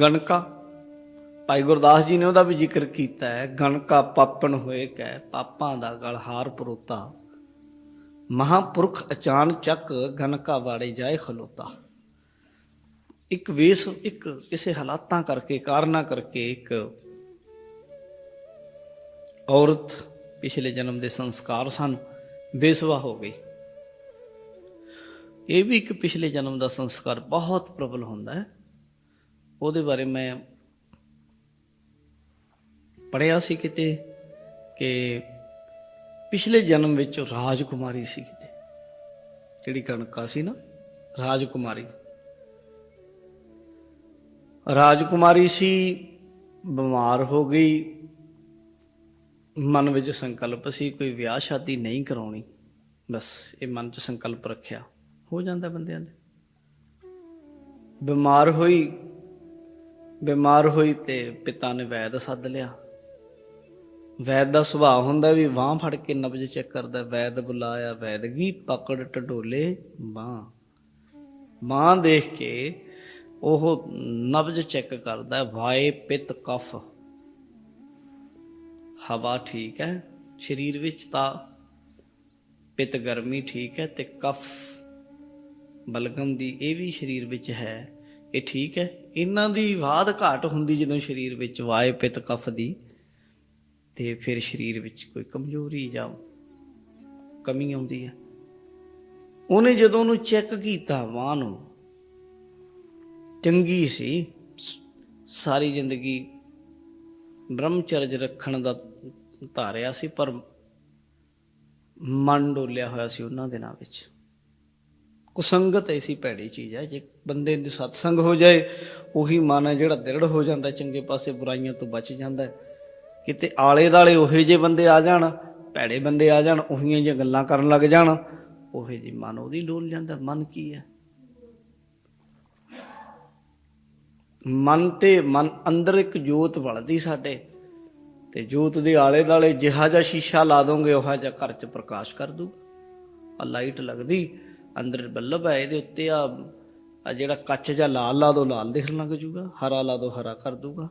ਗਣਕਾ। ਭਾਈ ਗੁਰਦਾਸ ਜੀ ਨੇ ਉਹਦਾ ਵੀ ਜ਼ਿਕਰ ਕੀਤਾ ਹੈ, ਗਣਕਾ ਪਾਪਣ ਹੋਏ ਕੈ, ਪਾਪਾਂ ਦਾ ਗਲ ਹਾਰ ਪਰੋਤਾ। ਮਹਾਪੁਰਖ ਅਚਾਨ ਚੱਕ ਗਣਕਾ ਵਾੜੇ ਜਾਏ ਖਲੋਤਾ। ਇੱਕ ਵੇਸ, ਇੱਕ ਕਿਸੇ ਹਾਲਾਤਾਂ ਕਰਕੇ, ਕਾਰਨਾਂ ਕਰਕੇ ਇੱਕ ਔਰਤ ਪਿਛਲੇ ਜਨਮ ਦੇ ਸੰਸਕਾਰ ਸਨ, ਬੇਸਵਾ ਹੋ ਗਈ। ਇਹ ਵੀ ਇੱਕ ਪਿਛਲੇ ਜਨਮ ਦਾ ਸੰਸਕਾਰ ਬਹੁਤ ਪ੍ਰਬਲ ਹੁੰਦਾ ਹੈ। ਉਹਦੇ ਬਾਰੇ ਮੈਂ ਪੜਿਆ ਸੀ ਕਿਤੇ ਕਿ ਪਿਛਲੇ ਜਨਮ ਵਿੱਚ ਰਾਜਕੁਮਾਰੀ ਸੀ ਕਿਤੇ, ਜਿਹੜੀ ਕਣਕਾ ਸੀ ਨਾ, ਰਾਜਕੁਮਾਰੀ। ਰਾਜਕੁਮਾਰੀ ਸੀ, ਬਿਮਾਰ ਹੋ ਗਈ, ਮਨ ਵਿੱਚ ਸੰਕਲਪ ਸੀ, ਕੋਈ ਵਿਆਹ ਸ਼ਾਦੀ ਨਹੀਂ ਕਰਾਉਣੀ, ਬਸ ਇਹ ਮਨ 'ਚ ਸੰਕਲਪ ਰੱਖਿਆ। ਹੋ ਜਾਂਦਾ ਬੰਦਿਆਂ ਦੇ। ਬਿਮਾਰ ਹੋਈ ਬਿਮਾਰ ਹੋਈ ਤੇ ਪਿਤਾ ਨੇ ਵੈਦ ਸੱਦ ਲਿਆ। ਵੈਦ ਦਾ ਸੁਭਾਅ ਹੁੰਦਾ ਵੀ ਬਾਹ ਫੜ ਕੇ ਨਬਜ ਚੈੱਕ ਕਰਦਾ, ਵੈਦ ਬੁਲਾਇਆ ਵੈਦਗੀ ਪਕੜ ਟਡੋਲੇ ਬਾਹ ਬਾਹ ਦੇਖ ਕੇ ਉਹ ਨਬਜ ਚੈੱਕ ਕਰਦਾ, ਵਾਏ ਪਿਤ ਕਫ। ਹਵਾ ਠੀਕ ਹੈ, ਸਰੀਰ ਵਿੱਚ ਤਾਂ ਪਿਤ ਗਰਮੀ ਠੀਕ ਹੈ ਤੇ ਕਫ ਬਲਗਮ ਦੀ ਇਹ ਵੀ ਸਰੀਰ ਵਿੱਚ ਹੈ। ਇਹ ਠੀਕ ਹੈ। ਇਹਨਾਂ ਦੀ ਵਾਧ ਘਾਟ ਹੁੰਦੀ ਜਦੋਂ ਸਰੀਰ ਵਿੱਚ ਵਾਏ ਪਿਤ ਕਫ ਦੀ ਤੇ ਫਿਰ ਸਰੀਰ ਵਿੱਚ ਕੋਈ ਕਮਜ਼ੋਰੀ ਜਾਂ ਕਮੀ ਆਉਂਦੀ ਹੈ। ਉਹਨੇ ਜਦੋਂ ਉਹਨੂੰ ਚੈੱਕ ਕੀਤਾ ਬਾਂਹ ਨੂੰ ਚੰਗੀ ਸੀ। ਸਾਰੀ ਜ਼ਿੰਦਗੀ ਬ੍ਰਹਮਚਰਜ ਰੱਖਣ ਦਾ ਧਾਰਿਆ ਸੀ, ਪਰ ਮਨ ਡੋਲਿਆ ਹੋਇਆ ਸੀ ਉਹਨਾਂ ਦਿਨਾਂ ਵਿੱਚ। ਕੁਸੰਗਤ ਐਸੀ ਭੈੜੀ ਚੀਜ਼ ਹੈ, ਜੇ ਬੰਦੇ ਦੀ ਸਤਸੰਗ ਹੋ ਜਾਏ, ਉਹੀ ਮਨ ਹੈ ਜਿਹੜਾ ਦ੍ਰਿੜ ਹੋ ਜਾਂਦਾ, ਚੰਗੇ ਪਾਸੇ ਬੁਰਾਈਆਂ ਤੋਂ ਬਚ ਜਾਂਦਾ ਕਿਤੇ ਆਲੇ ਦਾਲੇ ਉਹੇ ਜੇ ਬੰਦੇ ਆ ਜਾਣ, ਭੈੜੇ ਬੰਦੇ ਆ ਜਾਣ ਉਹੀਆਂ ਜਿਹੀਆਂ ਗੱਲਾਂ ਕਰਨ ਲੱਗ ਜਾਣ, ਉਹੇ ਜੀ ਮਨ ਉਹਦੀ ਡੋਲ ਜਾਂਦਾ। ਮਨ ਕੀ ਹੈ? ਮਨ ਤੇ ਮਨ ਅੰਦਰ ਇੱਕ ਜੋਤ ਵਲਦੀ ਸਾਡੇ, ਤੇ ਜੋਤ ਦੇ ਆਲੇ ਦਾਲੇ ਜਿਹਾ ਜਿਹਾ ਸ਼ੀਸ਼ਾ ਲਾ ਦੋਗੇ, ਉਹ ਜਿਹਾ ਘਰ 'ਚ ਪ੍ਰਕਾਸ਼ ਕਰ ਦੂ ਆ ਲਾਈਟ ਲੱਗਦੀ ਅੰਦਰ ਬੱਲਬ ਹੈ, ਇਹਦੇ ਉੱਤੇ ਆ ਆ ਜਿਹੜਾ ਕੱਚ ਜਾਂ ਲਾਲ ਲਾ ਦੋ, ਲਾਲ ਦਿਖਣ ਲੱਗ ਜੂਗਾ, ਹਰਾ ਲਾ ਦੋ, ਹਰਾ ਕਰ ਦੂਗਾ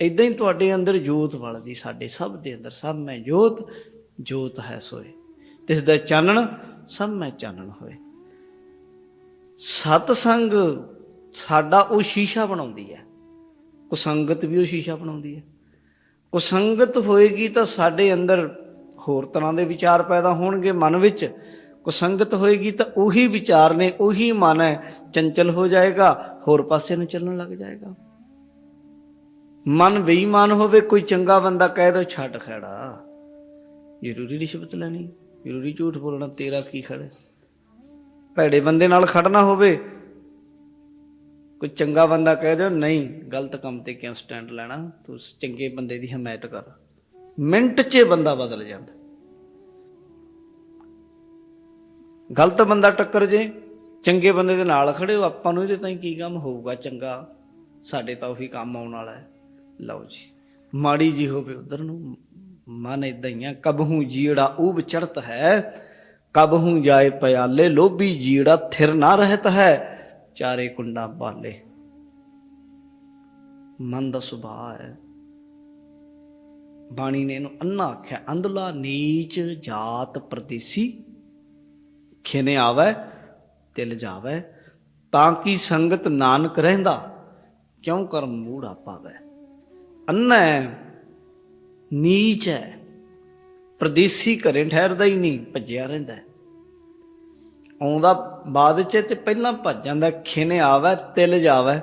ਇਦਾਂ ਹੀ ਤੁਹਾਡੇ ਅੰਦਰ ਜੋਤ ਵਲਦੀ, ਸਾਡੇ ਸਭ ਦੇ ਅੰਦਰ, ਸਭ ਮੈਂ ਜੋਤ ਜੋਤ ਹੈ ਸੋਏ। ਤਿਸ ਦਾ ਚਾਨਣ ਸਭ ਮੈਂ ਚਾਨਣ ਹੋਏ। ਸਤ ਸੰਗ ਸਾਡਾ ਉਹ ਸ਼ੀਸ਼ਾ ਬਣਾਉਂਦੀ ਹੈ। ਕੁਸੰਗਤ ਵੀ ਉਹ ਸ਼ੀਸ਼ਾ ਬਣਾਉਂਦੀ ਹੈ। ਕੁਸੰਗਤ ਹੋਏਗੀ ਤਾਂ ਸਾਡੇ ਅੰਦਰ ਹੋਰ ਤਰ੍ਹਾਂ ਦੇ ਵਿਚਾਰ ਪੈਦਾ ਹੋਣਗੇ, ਮਨ ਵਿੱਚ ਕੁਸੰਗਤ ਹੋਏਗੀ ਤਾਂ ਉਹੀ ਵਿਚਾਰ ਨੇ, ਉਹੀ ਮਨ ਹੈ, ਚੰਚਲ ਹੋ ਜਾਏਗਾ, ਹੋਰ ਪਾਸੇ ਨੂੰ ਚੱਲਣ ਲੱਗ ਜਾਏਗਾ। ਮਨ ਬੇਈਮਾਨ ਹੋਵੇ, ਕੋਈ ਚੰਗਾ ਬੰਦਾ ਕਹਿ ਦੋ, ਛੱਡ ਖੜਾ। ਜ਼ਰੂਰੀ ਰਿਸ਼ਵਤ ਲੈਣੀ, ਜ਼ਰੂਰੀ ਝੂਠ ਬੋਲਣਾ, ਤੇਰਾ ਕੀ ਖੜੇ ਭੈੜੇ ਬੰਦੇ ਨਾਲ ਖੜਨਾ ਹੋਵੇ, ਕੋਈ ਚੰਗਾ ਬੰਦਾ ਕਹਿ ਦਿਓ, ਨਹੀਂ, ਗਲਤ ਕੰਮ ਤੇ ਕਿਉਂ ਸਟੈਂਡ ਲੈਣਾ? ਤੂੰ ਚੰਗੇ ਬੰਦੇ ਦੀ ਹਮਾਇਤ ਕਰ। ਮਿੰਟ 'ਚ ਬੰਦਾ ਬਦਲ ਜਾਂਦਾ। ਗਲਤ ਬੰਦਾ ਟੱਕਰ ਜੇ, ਚੰਗੇ ਬੰਦੇ ਦੇ ਨਾਲ ਖੜੇ ਹੋ, ਆਪਾਂ ਨੂੰ ਇਹਦੇ ਤਾਂ ਕੀ ਕੰਮ ਹੋਊਗਾ ਚੰਗਾ? ਸਾਡੇ ਤਾਂ ਉਹੀ ਕੰਮ ਆਉਣ ਵਾਲਾ ਹੈ। ਲਓ ਜੀ, ਮਾੜੀ ਜੀ ਹੋਵੇ ਉਧਰ ਨੂੰ, ਮਨ ਇਦਾਂ ਹੀ ਆ, ਕਬਹੂ ਜੀੜਾ ਊਬ ਚੜਤ ਹੈ, ਕਬਹੂ ਜਾਏ ਪਿਆਲੇ, ਲੋਭੀ ਜੀੜਾ ਥਿਰ ਨਾ ਰਹਤ ਹੈ, ਚਾਰੇ ਕੁੰਡਾ ਬਾਲੇ। ਮਨ ਦਾ ਸੁਭਾਅ ਹੈ। ਬਾਣੀ ਨੇ ਇਹਨੂੰ ਅੰਨਾ ਆਖਿਆ, ਅੰਧਲਾ ਨੀਚ ਜਾਤ ਪ੍ਰਦੇਸੀ ਖਿਨੇ ਆਵੈ, ਤਿਲ ਜਾਵੈ, ਤਾਂ ਕਿ ਸੰਗਤ ਨਾਨਕ ਰਹਿੰਦਾ? ਕਿਉਂ ਕਰ ਮੂੜਾ ਪਾਵੈ ਅੰਨਾ ਨੀਚ ਹੈ ਪ੍ਰਦੇਸੀ ਘਰੇ ਠਹਿਰਦਾ ਹੀ ਨਹੀਂ, ਭੱਜਿਆ ਰਹਿੰਦਾ ਆਉਂਦਾ ਬਾਅਦ ਚ ਤੇ ਪਹਿਲਾਂ ਭੱਜ ਜਾਂਦਾ ਖਿਨੇ ਆਵੈ, ਤਿਲ ਜਾਵੈ।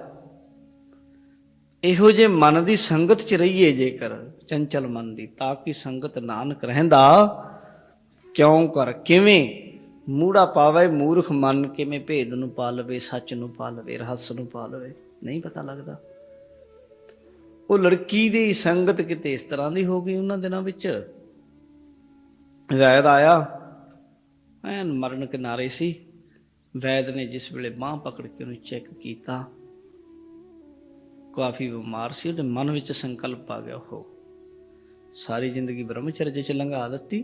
ਇਹੋ ਜੇ ਮਨ ਦੀ ਸੰਗਤ ਚ ਰਹੀਏ ਜੇਕਰ, ਚੰਚਲ ਮਨ ਦੀ, ਤਾਂ ਕਿ ਸੰਗਤ ਨਾਨਕ ਰਹਿੰਦਾ? ਕਿਉਂ ਕਰ, ਕਿਵੇਂ ਮੂੜਾ ਪਾਵੇ, ਮੂਰਖ ਮਨ ਕਿਵੇਂ ਭੇਦ ਨੂੰ ਪਾ ਲਵੇ ਸੱਚ ਨੂੰ ਪਾ ਲਵੇ ਰਹੱਸ ਨੂੰ ਪਾ ਲਵੇ ਨਹੀਂ ਪਤਾ ਲੱਗਦਾ। ਉਹ ਲੜਕੀ ਦੀ ਸੰਗਤ ਕਿਤੇ ਇਸ ਤਰ੍ਹਾਂ ਦੀ ਹੋ ਗਈ ਉਹਨਾਂ ਦਿਨਾਂ ਵਿੱਚ? ਵੈਦ ਆਇਆ, ਐਨ ਮਰਨ ਕਿਨਾਰੇ ਸੀ। ਵੈਦ ਨੇ ਜਿਸ ਵੇਲੇ ਬਾਹ ਪਕੜ ਕੇ ਉਹਨੂੰ ਚੈੱਕ ਕੀਤਾ, ਕਾਫੀ ਬਿਮਾਰ ਸੀ, ਉਹਦੇ ਮਨ ਵਿੱਚ ਸੰਕਲਪ ਆ ਗਿਆ ਉਹ ਸਾਰੀ ਜ਼ਿੰਦਗੀ ਬ੍ਰਹਮਚਰਜ ਚ ਲੰਘਾ ਦਿੱਤੀ।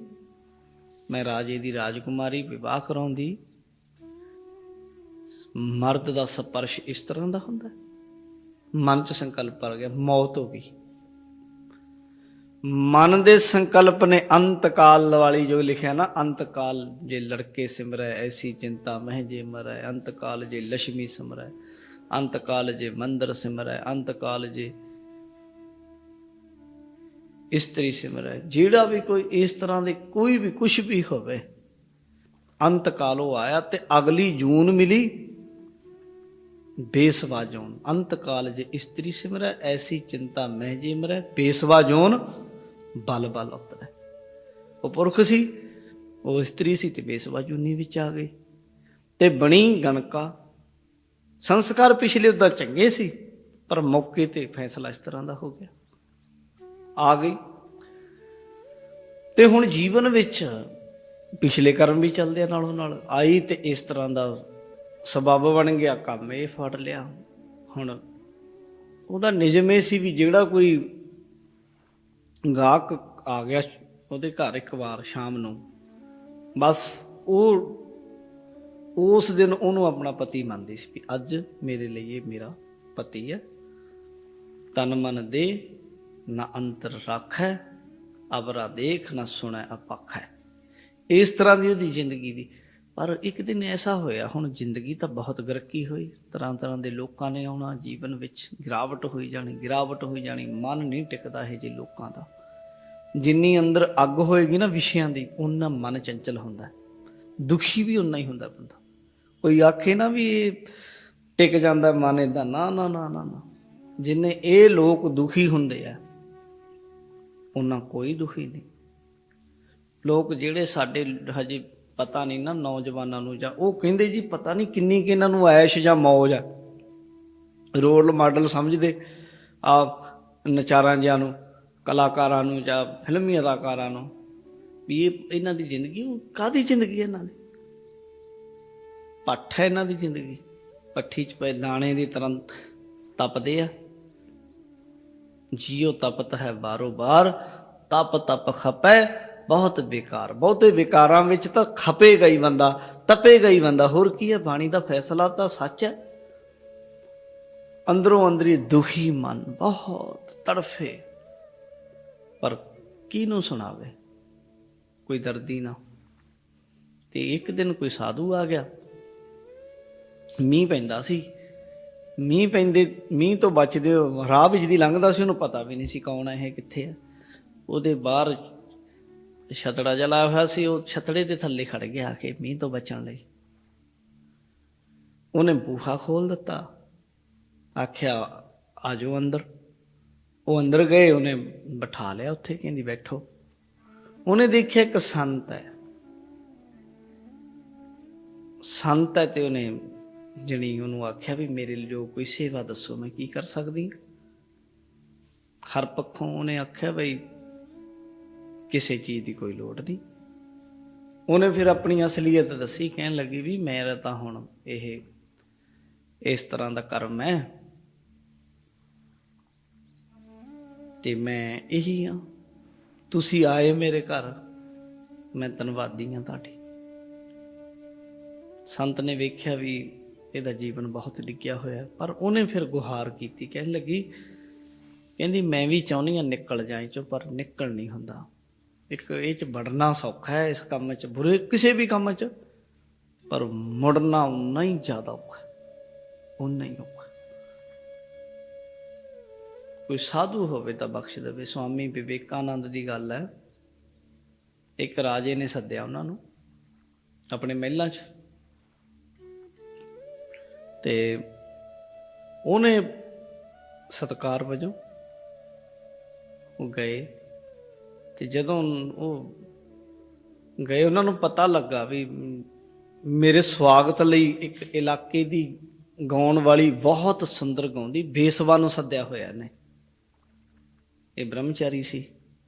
ਮੈਂ ਰਾਜੇ ਦੀ ਰਾਜਕੁਮਾਰੀ, ਵਿਵਾਹ ਕਰਾਉਂਦੀ। ਮਰਦ ਦਾ ਸਪਰਸ਼ ਇਸ ਤਰ੍ਹਾਂ ਦਾ ਹੁੰਦਾ। ਮਨ 'ਚ ਸੰਕਲਪ ਆ ਗਿਆ, ਮੌਤ ਹੋ ਗਈ। ਮਨ ਦੇ ਸੰਕਲਪ ਨੇ ਅੰਤਕਾਲ ਵਾਲੀ ਜੋ ਲਿਖਿਆ ਨਾ, ਅੰਤਕਾਲ ਜੇ ਲੜਕੇ ਸਿਮਰੈ, ਐਸੀ ਚਿੰਤਾ ਮਹਿ ਜੇ ਮਰੈ, ਅੰਤਕਾਲ ਜੇ ਲక్ష్ਮੀ ਸਿਮਰੈ, ਅੰਤਕਾਲ ਜੇ ਮੰਦਰ ਸਿਮਰੈ, ਅੰਤਕਾਲ ਜੇ ਇਸਤਰੀ ਸਿਮਰੈ ਜਿਹੜਾ ਵੀ ਕੋਈ ਇਸ ਤਰ੍ਹਾਂ ਦੇ ਕੋਈ ਵੀ ਕੁਝ ਵੀ ਹੋਵੇ ਅੰਤਕਾਲ ਉਹ ਆਇਆ ਤੇ ਅਗਲੀ ਜੂਨ ਮਿਲੀ ਬੇਸਵਾ ਜੋਨ ਅੰਤਕਾਲ ਜੇ ਇਸਤਰੀ ਸਿਮਰੈ ਐਸੀ ਚਿੰਤਾ ਮੈਂ ਜੇ ਮਰੈ ਬੇਸਵਾ ਜੋਨ ਬਲ ਬਲ ਉਤਰੈ ਉਹ ਪੁਰਖ ਸੀ, ਉਹ ਇਸਤਰੀ ਸੀ ਤੇ ਬੇਸਵਾ ਜੂਨੀ ਵਿੱਚ ਆ ਗਈ। ਤੇ ਬਣੀ ਗਣਕਾ। ਸੰਸਕਾਰ ਪਿਛਲੇ ਉਦਾਂ ਚੰਗੇ ਸੀ, ਪਰ ਮੌਕੇ ਤੇ ਫੈਸਲਾ ਇਸ ਤਰ੍ਹਾਂ ਦਾ ਹੋ ਗਿਆ। ਆ ਗਈ। ਤੇ ਹੁਣ ਜੀਵਨ ਵਿੱਚ ਪਿਛਲੇ ਕਰਮ ਵੀ ਚੱਲਦੇ ਆ ਨਾਲੋਂ ਨਾਲ। ਆਈ ਤੇ ਇਸ ਤਰ੍ਹਾਂ ਦਾ ਸਬਬ ਬਣ ਗਿਆ, ਕੰਮ ਇਹ ਫੜ ਲਿਆ। ਹੁਣ ਉਹਦਾ ਨਿਯਮ ਇਹ ਸੀ ਵੀ ਜਿਹੜਾ ਕੋਈ ਗਾਹਕ ਆ ਗਿਆ ਉਹਦੇ ਘਰ ਇੱਕ ਵਾਰ ਸ਼ਾਮ ਨੂੰ, ਬਸ ਉਹ, ਉਸ ਦਿਨ ਉਹਨੂੰ ਆਪਣਾ ਪਤੀ ਮੰਨਦੀ ਸੀ ਵੀ ਅੱਜ ਮੇਰੇ ਲਈ ਇਹ ਮੇਰਾ ਪਤੀ ਹੈ। ਤਨ ਮਨ ਦੇ ਨਾ ਅੰਤਰ ਰੱਖੈ, ਅਬਰਾ ਦੇਖ ਨਾ ਸੁਣੈ ਅਪਖੈ। ਇਸ ਤਰ੍ਹਾਂ ਦੀ ਉਹਦੀ ਜ਼ਿੰਦਗੀ ਦੀ। ਪਰ ਇੱਕ ਦਿਨ ਐਸਾ ਹੋਇਆ, ਹੁਣ ਜ਼ਿੰਦਗੀ ਤਾਂ ਬਹੁਤ ਗਰਕੀ ਹੋਈ। ਤਰ੍ਹਾਂ ਤਰ੍ਹਾਂ ਦੇ ਲੋਕਾਂ ਨੇ ਆਉਣਾ, ਜੀਵਨ ਵਿੱਚ ਗਿਰਾਵਟ ਹੋਈ ਜਾਣੀ, ਗਿਰਾਵਟ ਹੋਈ ਜਾਣੀ, ਮਨ ਨਹੀਂ ਟਿਕਦਾ ਇਹ ਜੇ ਲੋਕਾਂ ਦਾ। ਜਿੰਨੀ ਅੰਦਰ ਅੱਗ ਹੋਏਗੀ ਨਾ ਵਿਸ਼ਿਆਂ ਦੀ ਉਹਨਾਂ ਮਨ ਚੰਚਲ ਹੁੰਦਾ। ਦੁਖੀ ਵੀ ਉਨਾ ਹੀ ਹੁੰਦਾ ਬੰਦਾ। ਕੋਈ ਆਖੇ ਨਾ ਵੀ ਇਹ ਟਿਕ ਜਾਂਦਾ ਮਨ ਇਦਾਂ ਨਾ ਨਾ ਨਾ ਨਾ ਨਾ। ਜਿੰਨੇ ਇਹ ਲੋਕ ਦੁਖੀ ਹੁੰਦੇ ਆ ਉਹਨਾਂ ਕੋਈ ਦੁਖੀ ਨਹੀਂ। ਲੋਕ ਜਿਹੜੇ ਸਾਡੇ ਹਜੇ ਪਤਾ ਨਹੀਂ ਨਾ ਨੌਜਵਾਨਾਂ ਨੂੰ ਜਾਂ ਉਹ ਕਹਿੰਦੇ ਜੀ ਪਤਾ ਨਹੀਂ ਕਿੰਨੀ ਕਿ ਇਹਨਾਂ ਨੂੰ ਐਸ਼ ਜਾਂ ਮੌਜ ਆ। ਰੋਲ ਮਾਡਲ ਸਮਝਦੇ ਆ ਨਚਾਰਾਂ ਜਿਆਂ ਨੂੰ, ਕਲਾਕਾਰਾਂ ਨੂੰ ਜਾਂ ਫਿਲਮੀ ਅਦਾਕਾਰਾਂ ਨੂੰ ਵੀ ਇਹ ਇਹਨਾਂ ਦੀ ਜ਼ਿੰਦਗੀ ਉਹ ਕਾਦੀ ਜ਼ਿੰਦਗੀ ਇਹਨਾਂ ਦੀ? ਪੱਠ ਹੈ ਇਹਨਾਂ ਦੀ ਜ਼ਿੰਦਗੀ। ਪੱਠੀ 'ਚ ਪਏ ਦਾਣੇ ਦੀ ਤਰ੍ਹਾਂ ਤਪਦੇ ਆ। ਜੀਉ ਤਪਤ ਹੈ ਬਾਰੋ ਬਾਰ, ਤਪ ਤਪ ਖਪੈ, ਬਹੁਤ ਬੇਕਾਰ। ਬਹੁਤੇ ਵਿਕਾਰਾਂ ਵਿੱਚ ਤਾਂ ਖਪੇਗਾ ਹੀ ਬੰਦਾ ਤਪੇਗਾ ਹੀ ਬੰਦਾ। ਹੋਰ ਕੀ ਹੈ? ਬਾਣੀ ਦਾ ਫੈਸਲਾ ਤਾਂ ਸੱਚ ਹੈ। ਅੰਦਰੋਂ ਅੰਦਰੀ ਦੁਖੀ ਮਨ ਬਹੁਤ ਤੜਫੇ। ਪਰ ਕਿਹਨੂੰ ਸੁਣਾਵੇ? ਕੋਈ ਦਰਦੀ ਨਾ। ਤੇ ਇੱਕ ਦਿਨ ਕੋਈ ਸਾਧੂ ਆ ਗਿਆ। ਮੀਂਹ ਪੈਂਦਾ ਸੀ। ਮੀਂਹ ਪੈਂਦੇ, ਮੀਂਹ ਤੋਂ ਬਚਦੇ ਹੋ ਰਾਹ ਵਿੱਚ ਦੀ ਲੰਘਦਾ ਸੀ, ਉਹਨੂੰ ਪਤਾ ਵੀ ਨਹੀਂ ਸੀ ਕੌਣ ਹੈ ਇਹ, ਕਿੱਥੇ ਹੈ ਉਹਦੇ ਬਾਹਰ ਛਤੜਾ ਜਲਾ ਹੋਇਆ ਸੀ, ਉਹ ਛਤੜੇ ਦੇ ਥੱਲੇ ਖੜ ਗਿਆ ਆ ਕੇ ਮੀਂਹ ਤੋਂ ਬਚਣ ਲਈ। ਉਹਨੇ ਬੂਹਾ ਖੋਲ ਦਿੱਤਾ। ਆਖਿਆ, ਆਜੋ ਅੰਦਰ। ਉਹ ਅੰਦਰ ਗਏ, ਉਹਨੇ ਬਿਠਾ ਲਿਆ ਉੱਥੇ, ਕਹਿੰਦੀ, ਬੈਠੋ। ਉਹਨੇ ਦੇਖਿਆ ਇੱਕ ਸੰਤ ਹੈ। ਸੰਤ ਹੈ ਤੇ ਉਹਨੇ ਜਣੀ ਉਹਨੂੰ ਆਖਿਆ ਵੀ ਮੇਰੇ ਲਈ ਜੋ ਕੋਈ ਸੇਵਾ ਦੱਸੋ, ਮੈਂ ਕੀ ਕਰ ਸਕਦੀ ਹਰ ਪੱਖੋਂ ਉਹਨੇ ਆਖਿਆ ਬਈ ਕਿਸੇ ਚੀਜ਼ ਦੀ ਕੋਈ ਲੋੜ ਨਹੀਂ। ਉਹਨੇ ਫਿਰ ਆਪਣੀ ਅਸਲੀਅਤ ਦੱਸੀ, ਕਹਿਣ ਲੱਗੀ ਵੀ ਮੇਰਾ ਤਾਂ ਹੁਣ ਇਹ ਇਸ ਤਰ੍ਹਾਂ ਦਾ ਕਰਮ ਹੈ ਤੇ ਮੈਂ ਇਹੀ ਆ ਤੁਸੀਂ ਆਏ ਮੇਰੇ ਘਰ, ਮੈਂ ਧੰਨਵਾਦੀ ਹਾਂ ਤੁਹਾਡੀ। ਸੰਤ ਨੇ ਵੇਖਿਆ ਵੀ ਇਹਦਾ ਜੀਵਨ ਬਹੁਤ ਡਿੱਗਿਆ ਹੋਇਆ ਪਰ ਉਹਨੇ ਫਿਰ ਗੁਹਾਰ ਕੀਤੀ, ਕਹਿਣ ਲੱਗੀ, ਕਹਿੰਦੀ, ਮੈਂ ਵੀ ਚਾਹੁੰਦੀ ਹਾਂ ਨਿਕਲ ਜਾਏ ਚੋਂ ਪਰ ਨਿਕਲ ਨਹੀਂ ਹੁੰਦਾ। ਇੱਕ ਇਹ ਚ ਵੜਨਾ ਸੌਖਾ ਹੈ, ਇਸ ਕੰਮ ਚ ਬੁਰੇ, ਕਿਸੇ ਵੀ ਕੰਮ ਚ, ਪਰ ਮੁੜਨਾ ਉਨਾ ਹੀ ਜ਼ਿਆਦਾ ਔਖਾ ਹੈ। ਉਨਾ ਹੀ ਔਖਾ ਕੋਈ ਸਾਧੂ ਹੋਵੇ ਤਾਂ ਬਖਸ਼ ਦੇਵੇ। ਸਵਾਮੀ ਵਿਵੇਕਾਨੰਦ ਦੀ ਗੱਲ ਹੈ, ਇੱਕ ਰਾਜੇ ਨੇ ਸੱਦਿਆ ਉਹਨਾਂ ਨੂੰ, ਆਪਣੇ ਮਹਿਲਾਂ 'ਚ। ਤੇ ਉਹਨੇ ਸਤਕਾਰ ਵਜੋਂ ਉਹ ਗਏ ਤੇ ਜਦੋਂ ਉਹ ਗਏ, ਉਹਨਾਂ ਨੂੰ ਪਤਾ ਲੱਗਾ ਵੀ ਮੇਰੇ ਸਵਾਗਤ ਲਈ ਇੱਕ ਇਲਾਕੇ ਦੀ ਗਾਉਣ ਵਾਲੀ ਬਹੁਤ ਸੁੰਦਰ ਗਾਉਂਦੀ, ਬੇਸਵਾ ਨੂੰ ਸੱਦਿਆ ਹੋਇਆ ਨੇ ਇਹ ਬ੍ਰਹਮਚਾਰੀ ਸੀ,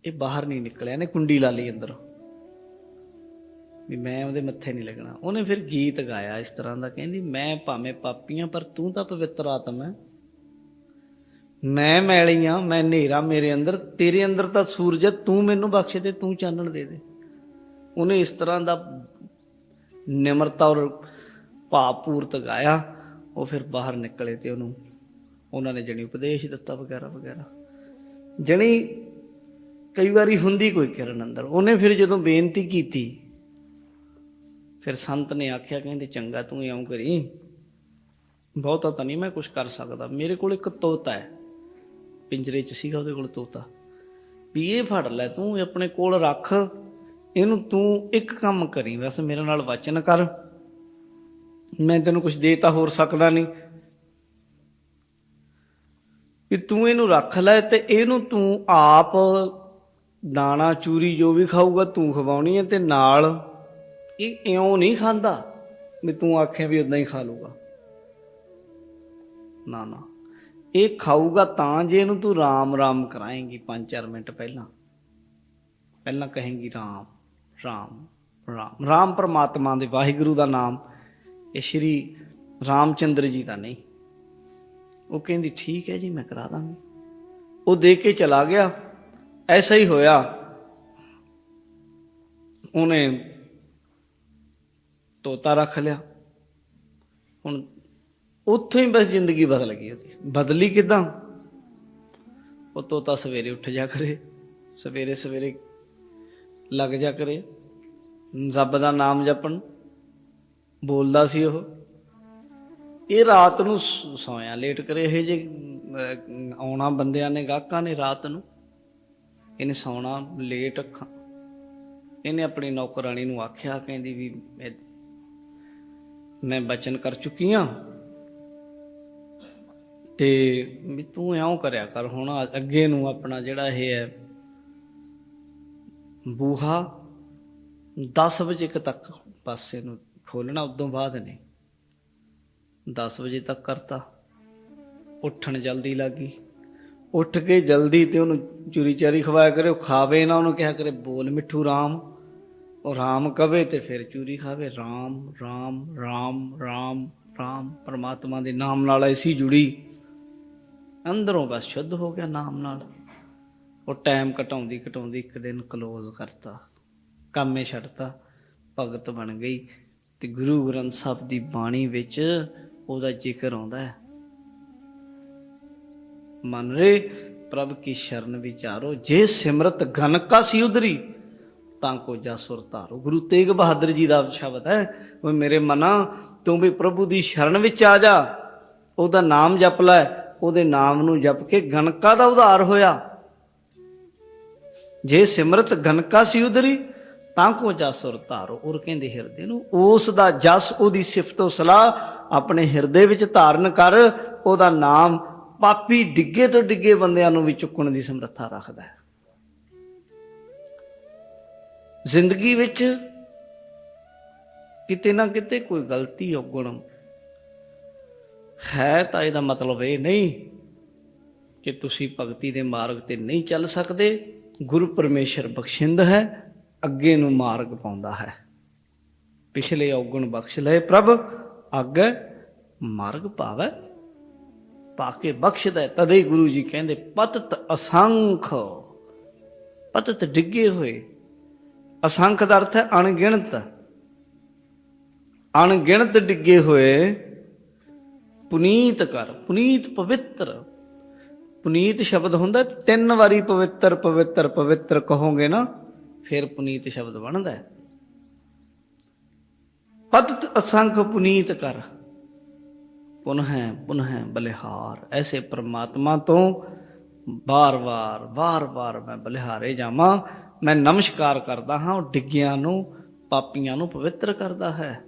ਇਹ ਬਾਹਰ ਨਹੀਂ ਨਿਕਲਿਆ ਨੇ ਕੁੰਡੀ ਲਾ ਲਈ ਅੰਦਰ। ਵੀ ਮੈਂ ਉਹਦੇ ਮੱਥੇ ਨਹੀਂ ਲੱਗਣਾ। ਉਹਨੇ ਫਿਰ ਗੀਤ ਗਾਇਆ ਇਸ ਤਰ੍ਹਾਂ ਦਾ, ਕਹਿੰਦੀ, ਮੈਂ ਭਾਵੇਂ ਪਾਪੀਆਂ, ਪਰ ਤੂੰ ਤਾਂ ਪਵਿੱਤਰ ਆਤਮਾ ਹੈ। ਮੈਂ ਮੈਲੀਆਂ, ਮੈਂ ਹਨੇਰਾ ਮੇਰੇ ਅੰਦਰ, ਤੇਰੇ ਅੰਦਰ ਤਾਂ ਸੂਰਜ ਤੂੰ ਮੈਨੂੰ ਬਖਸ਼ ਦੇ, ਤੂੰ ਚਾਨਣ ਦੇ ਦੇ। ਉਹਨੇ ਇਸ ਤਰ੍ਹਾਂ ਦਾ ਨਿਮਰਤਾ ਔਰ ਭਾਵਪੂਰਤ ਗਾਇਆ। ਉਹ ਫਿਰ ਬਾਹਰ ਨਿਕਲੇ ਤੇ ਉਹਨੂੰ, ਉਹਨਾਂ ਨੇ ਜਣੀ ਉਪਦੇਸ਼ ਦਿੱਤਾ ਵਗੈਰਾ ਵਗੈਰਾ। ਜਣੀ ਕਈ ਵਾਰੀ ਹੁੰਦੀ ਕੋਈ ਕਿਰਨ ਅੰਦਰ। ਉਹਨੇ ਫਿਰ ਜਦੋਂ ਬੇਨਤੀ ਕੀਤੀ ਫਿਰ ਸੰਤ ਨੇ ਆਖਿਆ, ਕਹਿੰਦੇ ਚੰਗਾ ਤੂੰ ਇਉਂ ਕਰੀ। ਬਹੁਤਾ ਤਾਂ ਨਹੀਂ ਮੈਂ ਕੁਝ ਕਰ ਸਕਦਾ। ਮੇਰੇ ਕੋਲ ਇੱਕ ਤੋਤਾ ਹੈ। ਪਿੰਜਰੇ 'ਚ ਸੀਗਾ ਉਹਦੇ ਕੋਲ ਤੋਤਾ। ਵੀ ਇਹ ਫੜ ਲੈ, ਤੂੰ ਆਪਣੇ ਕੋਲ ਰੱਖ। ਇਹਨੂੰ ਤੂੰ ਇੱਕ ਕੰਮ ਕਰੀ, ਬਸ ਮੇਰੇ ਨਾਲ ਵਚਨ ਕਰ। ਮੈਂ ਤੈਨੂੰ ਕੁਝ ਦੇ ਤਾਂ ਹੋਰ ਸਕਦਾ ਨਹੀਂ। ਵੀ ਤੂੰ ਇਹਨੂੰ ਰੱਖ ਲੈ ਤੇ ਇਹਨੂੰ ਤੂੰ ਆਪ ਦਾਣਾ, ਚੂਰੀ ਜੋ ਵੀ ਖਾਊਗਾ ਤੂੰ ਖਵਾਉਣੀ ਹੈ ਤੇ ਨਾਲ ਇਹ ਇਉਂ ਨਹੀਂ ਖਾਂਦਾ? ਵੀ ਤੂੰ ਆਖੇ ਵੀ ਉਦਾਂ ਹੀ ਖਾ ਲੂਗਾ ਨਾ ਨਾ। ਇਹ ਖਾਊਗਾ ਤਾਂ ਜੇ ਇਹਨੂੰ ਤੂੰ ਰਾਮ ਰਾਮ ਕਰਾਏਂਗੀ 5-4 ਮਿੰਟ ਪਹਿਲਾਂ। ਪਹਿਲਾਂ ਕਹੇਂਗੀ ਰਾਮ ਰਾਮ ਰਾਮ। ਰਾਮ ਪਰਮਾਤਮਾ ਦੇ, ਵਾਹਿਗੁਰੂ ਦਾ ਨਾਮ। ਇਹ ਸ਼੍ਰੀ ਰਾਮਚੰਦਰ ਜੀ ਦਾ ਨਹੀਂ। ਉਹ ਕਹਿੰਦੀ, ਠੀਕ ਹੈ ਜੀ, ਮੈਂ ਕਰਾ ਦਾਂਗੀ। ਉਹ ਦੇ ਕੇ ਚਲਾ ਗਿਆ। ਐਸਾ ਹੀ ਹੋਇਆ। ਉਹਨੇ ਤੋਤਾ ਰੱਖ ਲਿਆ। ਹੁਣ ਉੱਥੋਂ ਹੀ ਬਸ ਜ਼ਿੰਦਗੀ ਬਦਲ ਗਈ ਉਹਦੀ। ਬਦਲੀ ਕਿਦਾਂ? ਉਹ ਤੋਤਾ ਸਵੇਰੇ ਉੱਠ ਜਾ ਕਰੇ, ਸਵੇਰੇ ਸਵੇਰੇ ਲੱਗ ਜਾ ਕਰੇ। ਰੱਬ ਦਾ ਨਾਮ ਜਪਣ, ਬੋਲਦਾ ਸੀ ਉਹ। ਇਹ ਰਾਤ ਨੂੰ ਸ- ਸੌਂਇਆ ਲੇਟ ਕਰੇ। ਇਹ ਜੇ ਆਉਣਾ ਬੰਦਿਆਂ ਨੇ, ਗਾਹਕਾਂ ਨੇ ਰਾਤ ਨੂੰ। ਇਹਨੇ ਸੌਣਾ ਲੇਟ ਅੱਖਾਂ। ਇਹਨੇ ਆਪਣੀ ਨੌਕਰਾਣੀ ਨੂੰ ਆਖਿਆ, ਕਹਿੰਦੀ ਵੀ ਮੈਂ- ਬਚਨ ਕਰ ਚੁੱਕੀ ਆ। ਤੇ ਵੀ ਤੂੰ ਇਉਂ ਕਰਿਆ ਕਰ, ਹੁਣ ਅੱਗੇ ਨੂੰ ਆਪਣਾ ਜਿਹੜਾ ਇਹ ਹੈ, ਬੂਹਾ 10 ਵਜੇ ਤੱਕ ਪਾਸੇ ਨੂੰ ਖੋਲਣਾ ਉਦੋਂ ਬਾਅਦ ਨਹੀਂ 10 ਵਜੇ ਤੱਕ ਕਰਤਾ। ਉੱਠਣ ਜਲਦੀ ਲੱਗੀ ਉੱਠ ਕੇ ਜਲਦੀ ਤੇ ਉਹਨੂੰ ਚੂਰੀ ਚਾਰੀ ਖਵਾਇਆ ਕਰੇ, ਉਹ ਖਾਵੇ ਨਾ, ਉਹਨੂੰ ਕਿਹਾ ਕਰੇ, ਬੋਲ ਮਿੱਠੂ ਰਾਮ। ਉਹ ਰਾਮ ਕਵੇ ਤੇ ਫਿਰ ਚੂਰੀ ਖਾਵੇ। ਰਾਮ ਰਾਮ ਰਾਮ ਰਾਮ ਰਾਮ। ਪਰਮਾਤਮਾ ਦੇ ਨਾਮ ਨਾਲ ਐਸੀ ਜੁੜੀ। ਅੰਦਰੋਂ ਬਸ ਸ਼ੁੱਧ ਹੋ ਗਿਆ ਨਾਮ ਨਾਲ। ਉਹ ਟਾਈਮ ਘਟਾਉਂਦੀ ਘਟਾਉਂਦੀ ਇੱਕ ਦਿਨ ਕਲੋਜ਼ ਕਰਤਾ। ਕੰਮੇ ਛੱਡਤਾ। ਭਗਤ ਬਣ ਗਈ। ਤੇ ਗੁਰੂ ਗ੍ਰੰਥ ਸਾਹਿਬ ਦੀ ਬਾਣੀ ਵਿੱਚ ਉਹਦਾ ਜ਼ਿਕਰ ਆਉਂਦਾ ਹੈ। ਮਨ ਰੇ ਪ੍ਰਭ ਕੀ ਸ਼ਰਨ ਵਿਚਾਰੋ। ਜੇ ਸਿਮਰਤ ਘਨ ਕਾ ਸੀ ਉਧਰੀ ਤਾਂ ਕੋ ਜਸੁਰ ਧਾਰੋ। ਗੁਰੂ ਤੇਗ ਬਹਾਦਰ ਜੀ ਦਾ ਸ਼ਬਦ ਹੈ ਉਹ ਮੇਰੇ ਮਨਾ, ਤੂੰ ਵੀ ਪ੍ਰਭੂ ਦੀ ਸ਼ਰਨ ਵਿੱਚ ਆ ਜਾ। ਉਹਦਾ ਨਾਮ ਜਪ ਲੈ, ਉਹਦੇ ਨਾਮ ਨੂੰ ਜਪ ਕੇ ਗਨਕਾ ਦਾ ਉਧਾਰ ਹੋਇਆ। ਜੇ ਸਿਮਰਤ ਗਨਕਾ ਸੀ ਉਧਰੀ, ਤਾਂ ਕੋ ਜਸੁਰ ਧਾਰੋ। ਔਰ ਕਹਿੰਦੇ ਹਿਰਦੇ ਨੂੰ, ਉਸ ਦਾ ਜਸ ਉਹਦੀ ਸਿਫਤੋ ਸਲਾਹ ਆਪਣੇ ਹਿਰਦੇ ਵਿੱਚ ਧਾਰਨ ਕਰ, ਉਹਦਾ ਨਾਮ ਪਾਪੀ ਡਿੱਗੇ ਤੋਂ ਡਿੱਗੇ ਬੰਦਿਆਂ ਨੂੰ ਵੀ ਚੁੱਕਣ ਦੀ ਸਮਰੱਥਾ ਰੱਖਦਾ ਹੈ। ਜ਼ਿੰਦਗੀ ਵਿੱਚ ਕਿਤੇ ਨਾ ਕਿਤੇ ਕੋਈ ਗਲਤੀ ਔਗਣ ਹੈ ਤਾਂ ਇਹਦਾ ਮਤਲਬ ਇਹ ਨਹੀਂ ਕਿ ਤੁਸੀਂ ਭਗਤੀ ਦੇ ਮਾਰਗ ਤੇ ਨਹੀਂ ਚੱਲ ਸਕਦੇ। ਗੁਰੂ ਪਰਮੇਸ਼ਰ ਬਖਸ਼ਿੰਦ ਹੈ, ਅੱਗੇ ਨੂੰ ਮਾਰਗ ਪਾਉਂਦਾ ਹੈ। ਪਿਛਲੇ ਔਗਣ ਬਖਸ਼ ਲਏ ਪ੍ਰਭ, ਅੱਗੇ ਮਾਰਗ ਪਾਵੇ। ਪਾ ਕੇ ਬਖਸ਼ਦਾ ਤਦੇ ਗੁਰੂ ਜੀ ਕਹਿੰਦੇ, ਪਤਤ ਅਸੰਖ। ਪਤਤ ਡਿੱਗੇ ਹੋਏ। ਅਸੰਖ ਦਾ ਅਰਥ ਹੈ ਅਣਗਿਣਤ। ਅਣਗਿਣਤ ਡਿੱਗੇ ਹੋਏ ਪੁਨੀਤ ਕਰ, ਪੁਨੀਤ ਪਵਿੱਤਰ। ਪੁਨੀਤ ਸ਼ਬਦ ਹੁੰਦਾ, ਤਿੰਨ ਵਾਰੀ ਪਵਿੱਤਰ ਪਵਿੱਤਰ ਪਵਿੱਤਰ ਕਹੋਗੇ ਨਾ, ਫਿਰ ਪੁਨੀਤ ਸ਼ਬਦ ਬਣਦਾ ਹੈ। ਪਤਤ ਅਸੰਖ ਪੁਨੀਤ ਕਰ, ਪੁਨਹ ਪੁਨਹ ਬਲਿਹਾਰ। ਐਸੇ ਪ੍ਰਮਾਤਮਾ ਤੋਂ ਬਾਰ-ਬਾਰ ਬਾਰ-ਬਾਰ ਮੈਂ ਬਲਿਹਾਰੇ ਜਾਵਾਂ ਮੈਂ ਨਮਸਕਾਰ ਕਰਦਾ ਹਾਂ ਉਹ ਡਿੱਗਿਆਂ ਨੂੰ ਪਾਪੀਆਂ ਨੂੰ ਪਵਿੱਤਰ ਕਰਦਾ ਹੈ।